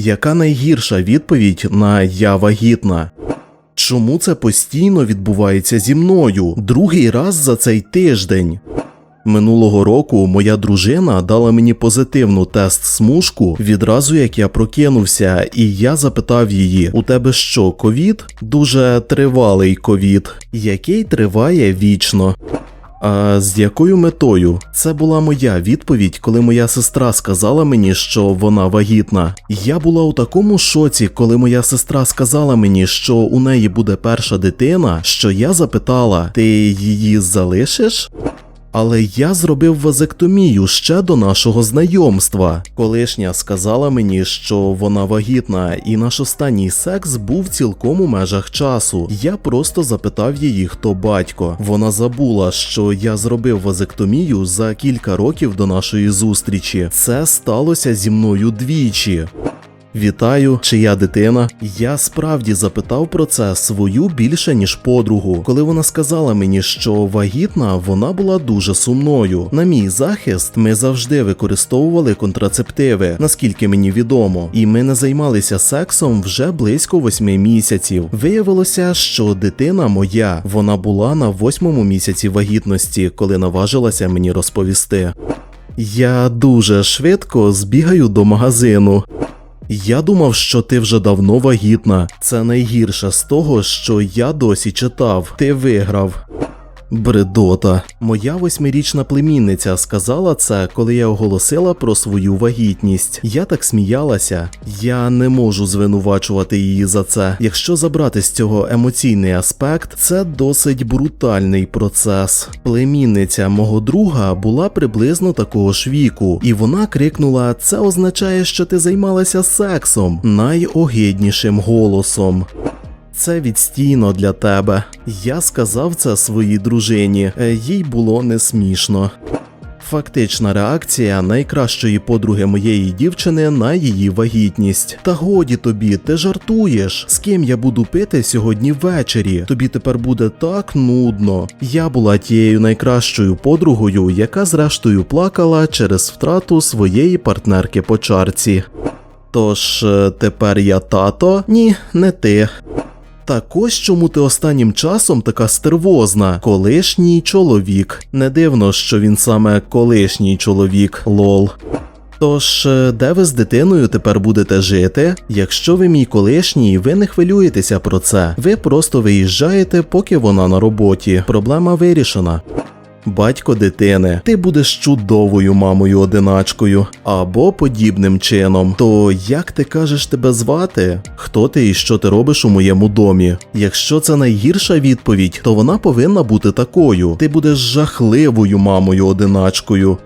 Яка найгірша відповідь на я вагітна? Чому це постійно відбувається зі мною? Другий раз за цей тиждень. Минулого року моя дружина дала мені позитивну тест смужку відразу як я прокинувся, і я запитав її: у тебе що, ковід? Дуже тривалий ковід, який триває вічно. А з якою метою? Це була моя відповідь, коли моя сестра сказала мені, що вона вагітна. Я була у такому шоці, коли моя сестра сказала мені, що у неї буде перша дитина, що я запитала: ти її залишиш? Але я зробив вазектомію ще до нашого знайомства. Колишня сказала мені, що вона вагітна, і наш останній секс був цілком у межах часу. Я просто запитав її, хто батько. Вона забула, що я зробив вазектомію за кілька років до нашої зустрічі. Це сталося зі мною двічі. Вітаю, чия дитина. Я справді запитав про це свою більше ніж подругу. Коли вона сказала мені, що вагітна, вона була дуже сумною. На мій захист ми завжди використовували контрацептиви, наскільки мені відомо, і ми не займалися сексом вже близько восьми місяців. Виявилося, що дитина моя, вона була на восьмому місяці вагітності, коли наважилася мені розповісти. Я дуже швидко збігаю до магазину. Я думав, що ти вже давно вагітна. Це найгірше з того, що я досі читав. Ти виграв. Бредота. Моя восьмирічна племінниця сказала це, коли я оголосила про свою вагітність. Я так сміялася. Я не можу звинувачувати її за це. Якщо забрати з цього емоційний аспект, це досить брутальний процес. Племінниця мого друга була приблизно такого ж віку, і вона крикнула: Це означає, що ти займалася сексом найогиднішим голосом. Це відстійно для тебе. Я сказав це своїй дружині, е, їй було не смішно. Фактична реакція найкращої подруги моєї дівчини на її вагітність. Та годі тобі, ти жартуєш. З ким я буду пити сьогодні ввечері? Тобі тепер буде так нудно. Я була тією найкращою подругою, яка зрештою плакала через втрату своєї партнерки по чарці. Тож е, тепер я тато? Ні, не ти. Так ось чому ти останнім часом така стервозна, колишній чоловік. Не дивно, що він саме колишній чоловік, лол. Тож, е, де ви з дитиною тепер будете жити? Якщо ви мій колишній, ви не хвилюєтеся про це. Ви просто виїжджаєте, поки вона на роботі. Проблема вирішена. Батько дитини, ти будеш чудовою мамою одиначкою або подібним чином. То як ти кажеш тебе звати? Хто ти і що ти робиш у моєму домі? Якщо це найгірша відповідь, то вона повинна бути такою. Ти будеш жахливою мамою одиначкою.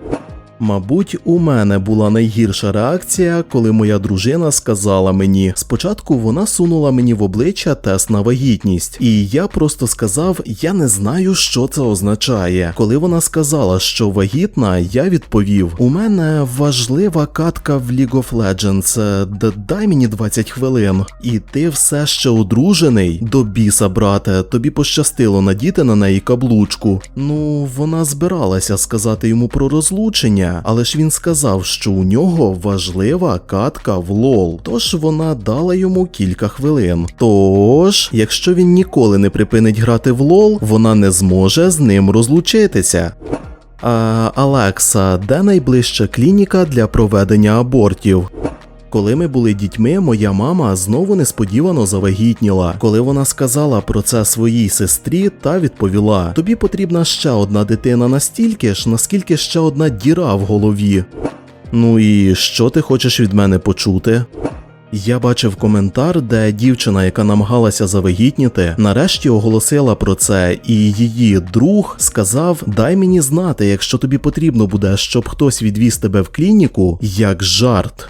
Мабуть, у мене була найгірша реакція, коли моя дружина сказала мені. Спочатку вона сунула мені в обличчя тест на вагітність, і я просто сказав: я не знаю, що це означає. Коли вона сказала, що вагітна, я відповів: у мене важлива катка в League of Legends. е, Дай мені 20 хвилин. І ти все ще одружений? До біса, брате, тобі пощастило надіти на неї каблучку. Ну, вона збиралася сказати йому про розлучення, але ж він сказав, що у нього важлива катка в лол. Тож вона дала йому кілька хвилин. Тож, якщо він ніколи не припинить грати в лол, вона не зможе з ним розлучитися. А, Алекса, де найближча клініка для проведення абортів? Коли ми були дітьми, моя мама знову несподівано завагітніла. Коли вона сказала про це своїй сестрі, та відповіла: тобі потрібна ще одна дитина настільки ж, наскільки ще одна діра в голові. Ну і що ти хочеш від мене почути? Я бачив коментар, де дівчина, яка намагалася завагітніти, нарешті оголосила про це, і її друг сказав: Дай мені знати, якщо тобі потрібно буде, щоб хтось відвіз тебе в клініку, як жарт.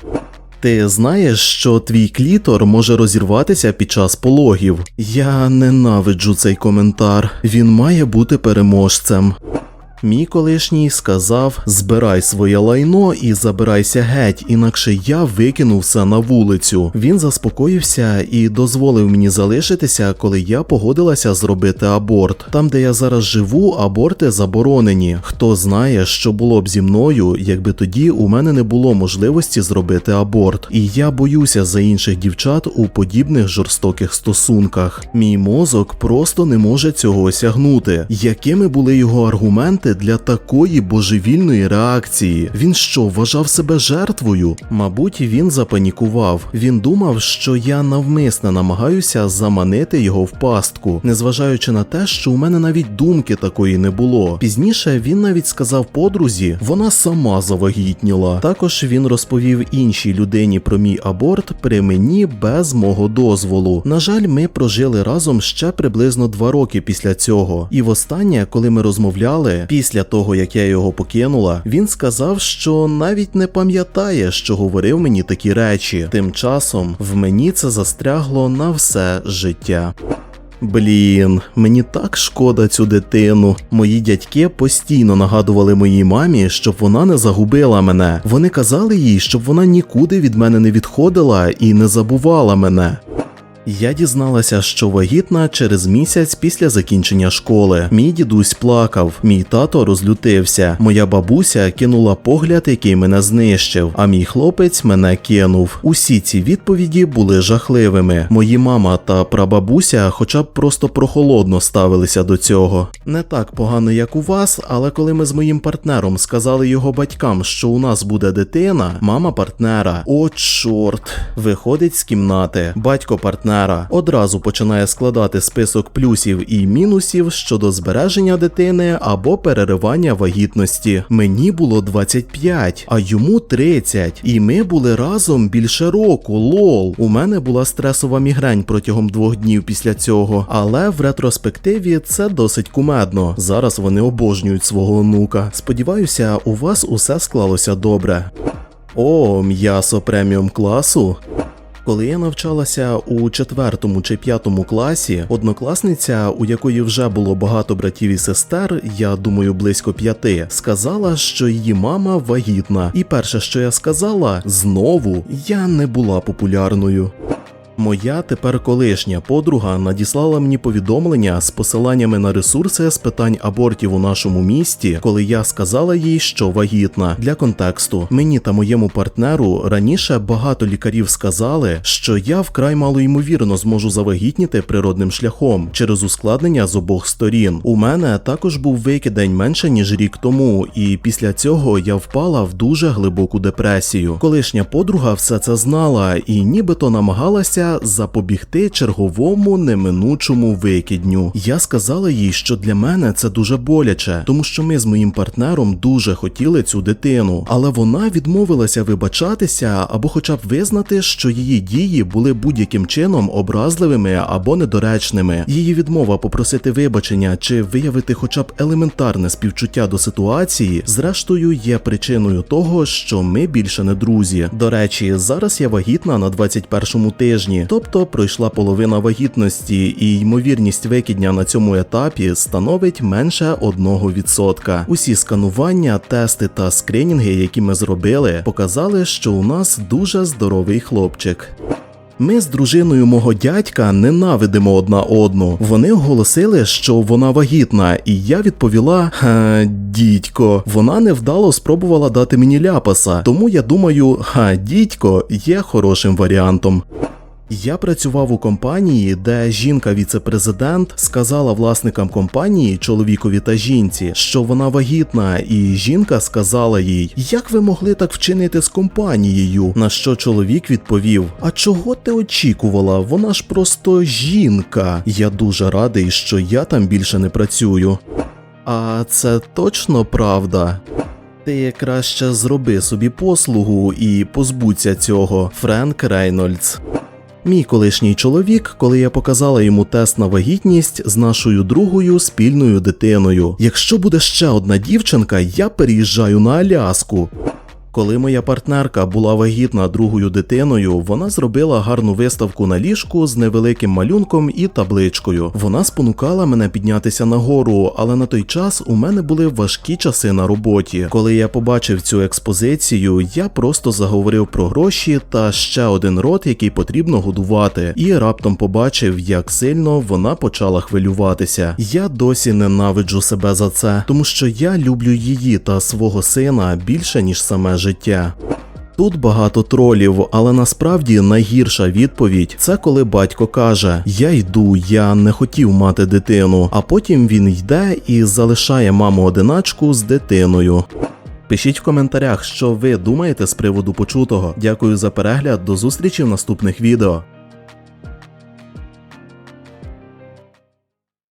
Ти знаєш, що твій клітор може розірватися під час пологів? Я ненавиджу цей коментар. Він має бути переможцем. Мій колишній сказав: збирай своє лайно і забирайся геть, інакше я викину все на вулицю. Він заспокоївся і дозволив мені залишитися, коли я погодилася зробити аборт. Там, де я зараз живу, аборти заборонені. Хто знає, що було б зі мною, якби тоді у мене не було можливості зробити аборт. І я боюся за інших дівчат у подібних жорстоких стосунках. Мій мозок просто не може цього осягнути. Якими були його аргументи для такої божевільної реакції? Він що, вважав себе жертвою? Мабуть, він запанікував. Він думав, що я навмисне намагаюся заманити його в пастку, незважаючи на те, що у мене навіть думки такої не було. Пізніше він навіть сказав подрузі, вона сама завагітніла. Також він розповів іншій людині про мій аборт при мені без мого дозволу. На жаль, ми прожили разом ще приблизно два роки після цього. І востаннє, коли ми розмовляли, після того як я його покинула, він сказав, що навіть не пам'ятає, що говорив мені такі речі. Тим часом в мені це застрягло на все життя. Блін, мені так шкода цю дитину. Мої дядьки постійно нагадували моїй мамі, щоб вона не загубила мене. Вони казали їй, щоб вона нікуди від мене не відходила і не забувала мене. Я дізналася, що вагітна через місяць після закінчення школи. Мій дідусь плакав, мій тато розлютився. Моя бабуся кинула погляд, який мене знищив, а мій хлопець мене кинув. Усі ці відповіді були жахливими. Мої мама та прабабуся, хоча б просто прохолодно ставилися до цього. Не так погано, як у вас, але коли ми з моїм партнером сказали його батькам, що у нас буде дитина, мама партнера, о чорт, виходить з кімнати. Батько партнера одразу починає складати список плюсів і мінусів щодо збереження дитини або переривання вагітності. Мені було 25, а йому 30. І ми були разом більше року. Лол. У мене була стресова мігрень протягом двох днів після цього, але в ретроспективі це досить кумедно. Зараз вони обожнюють свого онука. Сподіваюся, у вас усе склалося добре. О, м'ясо преміум класу. Коли я навчалася у четвертому чи п'ятому класі, однокласниця, у якої вже було багато братів і сестер, я думаю, близько п'яти, сказала, що її мама вагітна. І перше, що я сказала, знову я не була популярною. Моя тепер колишня подруга надіслала мені повідомлення з посиланнями на ресурси з питань абортів у нашому місті, коли я сказала їй, що вагітна. Для контексту мені та моєму партнеру раніше багато лікарів сказали, що я вкрай мало ймовірно зможу завагітніти природним шляхом через ускладнення з обох сторін. У мене також був викидень менше ніж рік тому, і після цього я впала в дуже глибоку депресію. Колишня подруга все це знала і нібито намагалася запобігти черговому неминучому викидню. Я сказала їй, що для мене це дуже боляче, тому що ми з моїм партнером дуже хотіли цю дитину, але вона відмовилася вибачатися або, хоча б визнати, що її дії були будь-яким чином образливими або недоречними. Її відмова попросити вибачення чи виявити хоча б елементарне співчуття до ситуації, зрештою є причиною того, що ми більше не друзі. До речі, зараз я вагітна на 21-му тижні тобто пройшла половина вагітності, і ймовірність викидня на цьому етапі становить менше 1%. Усі сканування, тести та скринінги, які ми зробили, показали, що у нас дуже здоровий хлопчик. Ми з дружиною мого дядька ненавидимо одна одну. Вони оголосили, що вона вагітна, і я відповіла: ха, дідько, вона невдало спробувала дати мені ляпаса, тому я думаю, ха, дідько є хорошим варіантом. Я працював у компанії, де жінка-віцепрезидент сказала власникам компанії, чоловікові та жінці, що вона вагітна, і жінка сказала їй, як ви могли так вчинити з компанією? На що чоловік відповів: А чого ти очікувала? Вона ж просто жінка. Я дуже радий, що я там більше не працюю. А це точно правда. Ти краще зроби собі послугу і позбудься цього, Френк Рейнольдс. Мій колишній чоловік, коли я показала йому тест на вагітність з нашою другою спільною дитиною. Якщо буде ще одна дівчинка, я переїжджаю на Аляску. Коли моя партнерка була вагітна другою дитиною, вона зробила гарну виставку на ліжку з невеликим малюнком і табличкою. Вона спонукала мене піднятися нагору, але на той час у мене були важкі часи на роботі. Коли я побачив цю експозицію, я просто заговорив про гроші та ще один рот, який потрібно годувати, і раптом побачив, як сильно вона почала хвилюватися. Я досі ненавиджу себе за це, тому що я люблю її та свого сина більше ніж саме життя. Тут багато тролів, але насправді найгірша відповідь це коли батько каже: Я йду, я не хотів мати дитину, а потім він йде і залишає маму одиначку з дитиною. Пишіть в коментарях, що ви думаєте з приводу почутого. Дякую за перегляд, до зустрічі в наступних відео.